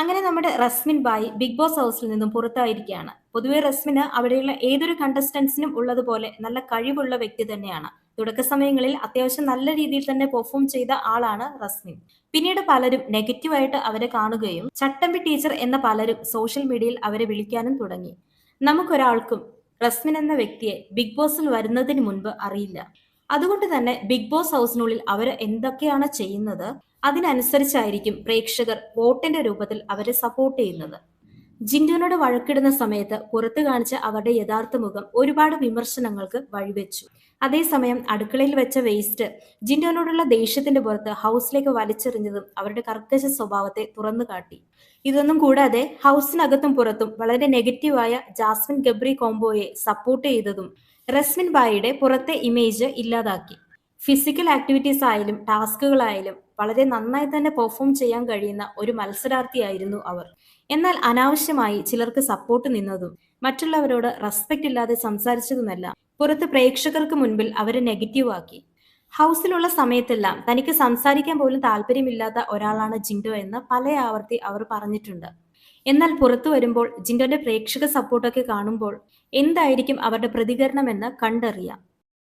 അങ്ങനെ നമ്മുടെ റസ്മിൻ ബായി big boss ഹൗസിൽ നിന്നും പുറത്തായിരിക്കുകയാണ്. പൊതുവെ റസ്മിന് അവിടെയുള്ള ഏതൊരു കണ്ടസ്റ്റൻസിനും ഉള്ളതുപോലെ നല്ല കഴിവുള്ള വ്യക്തി തന്നെയാണ്. തുടക്ക സമയങ്ങളിൽ അത്യാവശ്യം നല്ല രീതിയിൽ തന്നെ പെർഫോം ചെയ്ത ആളാണ് റസ്മിൻ. പിന്നീട് പലരും നെഗറ്റീവായിട്ട് അവരെ കാണുകയും ചട്ടമ്പി ടീച്ചർ എന്ന പലരും സോഷ്യൽ മീഡിയയിൽ അവരെ വിളിക്കാനും തുടങ്ങി. നമുക്കൊരാൾക്കും റസ്മിൻ എന്ന വ്യക്തിയെ ബിഗ് ബോസിൽ വരുന്നതിന് മുൻപ് അറിയില്ല. അതുകൊണ്ട് തന്നെ ബിഗ് ബോസ് ഹൗസിനുള്ളിൽ അവർ എന്തൊക്കെയാണ് ചെയ്യുന്നത് അതിനനുസരിച്ചായിരിക്കും പ്രേക്ഷകർ വോട്ടിന്റെ രൂപത്തിൽ അവരെ സപ്പോർട്ട് ചെയ്യുന്നത്. ജിൻഡോനോട് വഴക്കിടുന്ന സമയത്ത് പുറത്തു കാണിച്ച അവരുടെ യഥാർത്ഥ മുഖം ഒരുപാട് വിമർശനങ്ങൾക്ക് വഴിവെച്ചു. അതേസമയം അടുക്കളയിൽ വെച്ച വേസ്റ്റ് ജിൻഡോനോടുള്ള ദേഷ്യത്തിന്റെ പുറത്ത് ഹൗസിലേക്ക് വലിച്ചെറിഞ്ഞതും അവരുടെ കർക്കശ സ്വഭാവത്തെ തുറന്നു കാട്ടി. ഇതൊന്നും കൂടാതെ ഹൗസിനകത്തും പുറത്തും വളരെ നെഗറ്റീവായ ജാസ്മിൻ ഗബ്രി കോംബോയെ സപ്പോർട്ട് ചെയ്തതും റസ്മിൻ ബായിയുടെ പുറത്തെ ഇമേജ് ഇല്ലാതാക്കി. ഫിസിക്കൽ ആക്ടിവിറ്റീസ് ആയാലും ടാസ്കുകളായാലും വളരെ നന്നായി തന്നെ പെർഫോം ചെയ്യാൻ കഴിയുന്ന ഒരു മത്സരാർത്ഥിയായിരുന്നു അവർ. എന്നാൽ അനാവശ്യമായി ചിലർക്ക് സപ്പോർട്ട് നിന്നതും മറ്റുള്ളവരോട് റെസ്പെക്റ്റ് ഇല്ലാതെ സംസാരിച്ചതുമെല്ലാം പുറത്ത് പ്രേക്ഷകർക്ക് മുൻപിൽ അവരെ നെഗറ്റീവ് ആക്കി. ഹൗസിലുള്ള സമയത്തെല്ലാം തനിക്ക് സംസാരിക്കാൻ പോലും താല്പര്യമില്ലാത്ത ഒരാളാണ് ജിൻഡോ എന്ന് പല ആവർത്തി അവർ പറഞ്ഞിട്ടുണ്ട്. എന്നാൽ പുറത്തു വരുമ്പോൾ ജിൻഡോന്റെ പ്രേക്ഷക സപ്പോർട്ടൊക്കെ കാണുമ്പോൾ എന്തായിരിക്കും അവരുടെ പ്രതികരണമെന്ന് കണ്ടറിയാം.